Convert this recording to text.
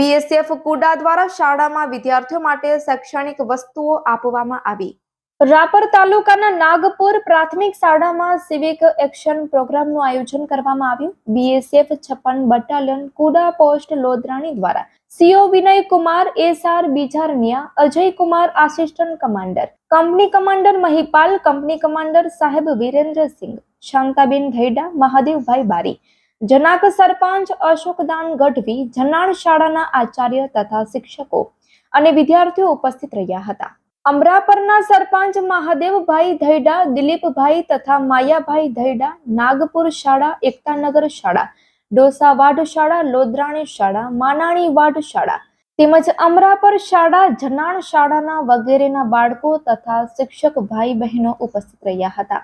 BSF કુડા દ્વારા શાળામાં વિદ્યાર્થીઓ માટે શૈક્ષણિક વસ્તુઓ આપવામાં આવી. રાપર તાલુકાના નાગપુર પ્રાથમિક શાળામાં સિવિક એક્શન પ્રોગ્રામનું આયોજન કરવામાં આવ્યું. બીએસએફ છપ્પન બટાલિયન કુડા પોસ્ટ લોધરાણી દ્વારા CO Vinay Kumar S R Bijarniya Ajay Kumar assistant commander, company commander Mahipal, company commander સાહેબ વિરેન્દ્રસિંહ, શાંતાબેન ધૈડા મહાદેવભાઈ બારી જનાક સરપંચ અશોકદાન ગઢવી જનાણ શાળાના આચાર્ય તથા શિક્ષકો અને વિદ્યાર્થીઓ ઉપસ્થિત રહ્યા હતા. અમરાપરના સરપંચ મહાદેવભાઈ ધૈડા, દિલીપભાઈ તથા માયાભાઈ ધૈડા, નાગપુર શાળા એકતાનગર શાળા, ડોસાવાડ શાળા લોધરાણી શાળા માનાણી વાડ શાળા તેમજ અમરાપર શાળા જનાણ શાળાના વગેરેના બાળકો તથા શિક્ષક ભાઈ બહેનો ઉપસ્થિત રહ્યા હતા.